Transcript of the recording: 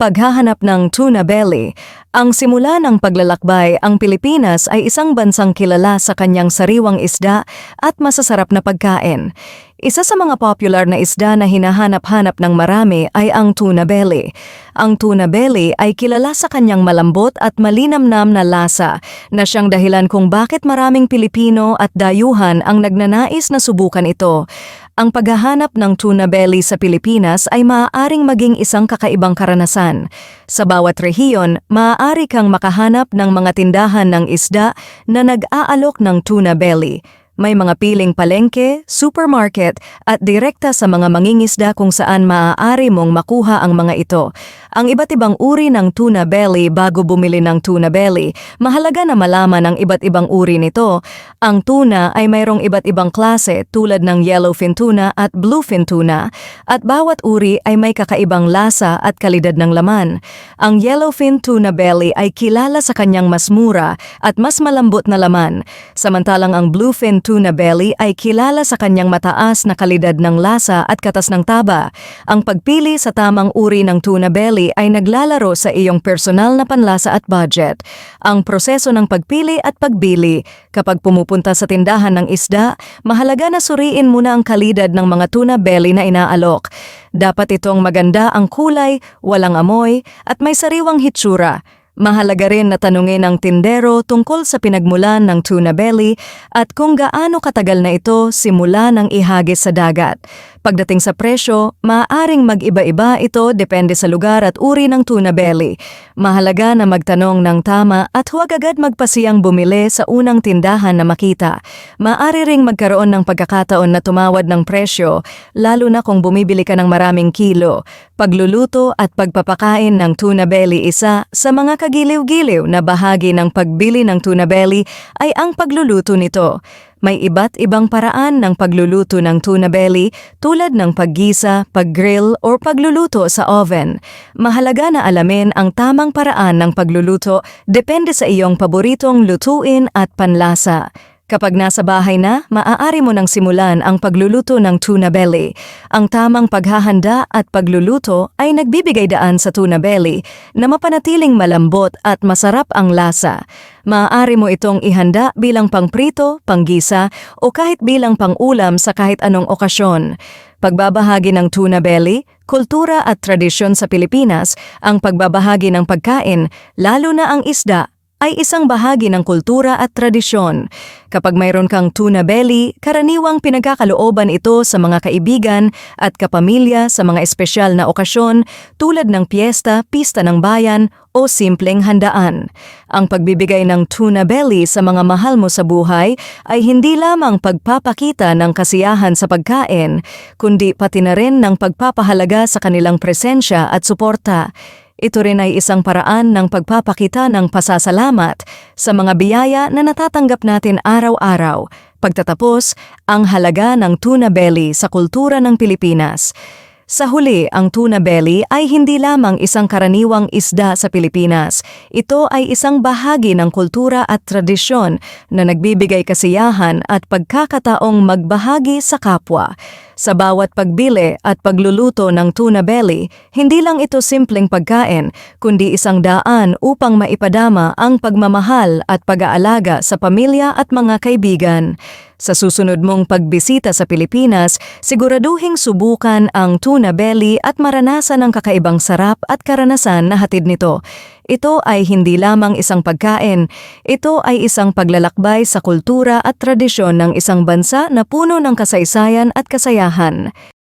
Paghahanap ng tuna belly, ang simula ng paglalakbay, ang Pilipinas ay isang bansang kilala sa kanyang sariwang isda at masasarap na pagkain. Isa sa mga popular na isda na hinahanap-hanap ng marami ay ang tuna belly. Ang tuna belly ay kilala sa kanyang malambot at malinamnam na lasa na siyang dahilan kung bakit maraming Pilipino at dayuhan ang nagnanais na subukan ito. Ang paghahanap ng tuna belly sa Pilipinas ay maaaring maging isang kakaibang karanasan. Sa bawat rehiyon, maaari kang makahanap ng mga tindahan ng isda na nag-aalok ng tuna belly. May mga piling palengke, supermarket at direkta sa mga mangingisda kung saan maaari mong makuha ang mga ito. Ang iba't ibang uri ng tuna belly bago bumili ng tuna belly, mahalaga na malaman ang iba't ibang uri nito. Ang tuna ay mayroong iba't ibang klase tulad ng yellowfin tuna at bluefin tuna at bawat uri ay may kakaibang lasa at kalidad ng laman. Ang yellowfin tuna belly ay kilala sa kanyang mas mura at mas malambot na laman, samantalang ang bluefin tuna belly ay kilala sa kanyang mataas na kalidad ng lasa at katas ng taba. Ang pagpili sa tamang uri ng tuna belly ay naglalaro sa iyong personal na panlasa at budget. Ang proseso ng pagpili at pagbili, kapag pumupunta sa tindahan ng isda, mahalaga na suriin muna ang kalidad ng mga tuna belly na inaalok. Dapat itong maganda ang kulay, walang amoy, at may sariwang hitsura. Mahalaga rin na tanungin ang tindero tungkol sa pinagmulan ng tuna belly at kung gaano katagal na ito simula ng ihagis sa dagat. Pagdating sa presyo, maaaring mag-iba-iba ito depende sa lugar at uri ng tuna belly. Mahalaga na magtanong ng tama at huwag agad magpasiyang bumili sa unang tindahan na makita. Maaari ring magkaroon ng pagkakataon na tumawad ng presyo, lalo na kung bumibili ka ng maraming kilo. Pagluluto at pagpapakain ng tuna belly isa sa mga kagiliw-giliw na bahagi ng pagbili ng tuna belly ay ang pagluluto nito. May iba't ibang paraan ng pagluluto ng tuna belly tulad ng paggisa, paggrill, o pagluluto sa oven. Mahalaga na alamin ang tamang paraan ng pagluluto depende sa iyong paboritong lutuin at panlasa. Kapag nasa bahay na, maaari mo nang simulan ang pagluluto ng tuna belly. Ang tamang paghahanda at pagluluto ay nagbibigay daan sa tuna belly na mapanatiling malambot at masarap ang lasa. Maaari mo itong ihanda bilang pangprito, panggisa o kahit bilang pangulam sa kahit anong okasyon. Pagbabahagi ng tuna belly, kultura at tradisyon sa Pilipinas, ang pagbabahagi ng pagkain, lalo na ang isda, ay isang bahagi ng kultura at tradisyon. Kapag mayroon kang tuna belly, karaniwang pinagkakalooban ito sa mga kaibigan at kapamilya sa mga espesyal na okasyon tulad ng piyesta, pista ng bayan o simpleng handaan. Ang pagbibigay ng tuna belly sa mga mahal mo sa buhay ay hindi lamang pagpapakita ng kasiyahan sa pagkain, kundi pati na rin ng pagpapahalaga sa kanilang presensya at suporta. Ito rin ay isang paraan ng pagpapakita ng pasasalamat sa mga biyaya na natatanggap natin araw-araw. Pagtatapos, ang halaga ng tuna belly sa kultura ng Pilipinas. Sa huli, ang tuna belly ay hindi lamang isang karaniwang isda sa Pilipinas. Ito ay isang bahagi ng kultura at tradisyon na nagbibigay kasiyahan at pagkakataong magbahagi sa kapwa. Sa bawat pagbili at pagluluto ng tuna belly, hindi lang ito simpleng pagkain, kundi isang daan upang maipadama ang pagmamahal at pag-aalaga sa pamilya at mga kaibigan. Sa susunod mong pagbisita sa Pilipinas, siguraduhing subukan ang tuna belly at maranasan ang kakaibang sarap at karanasan na hatid nito. Ito ay hindi lamang isang pagkain, ito ay isang paglalakbay sa kultura at tradisyon ng isang bansa na puno ng kasaysayan at kasayahan.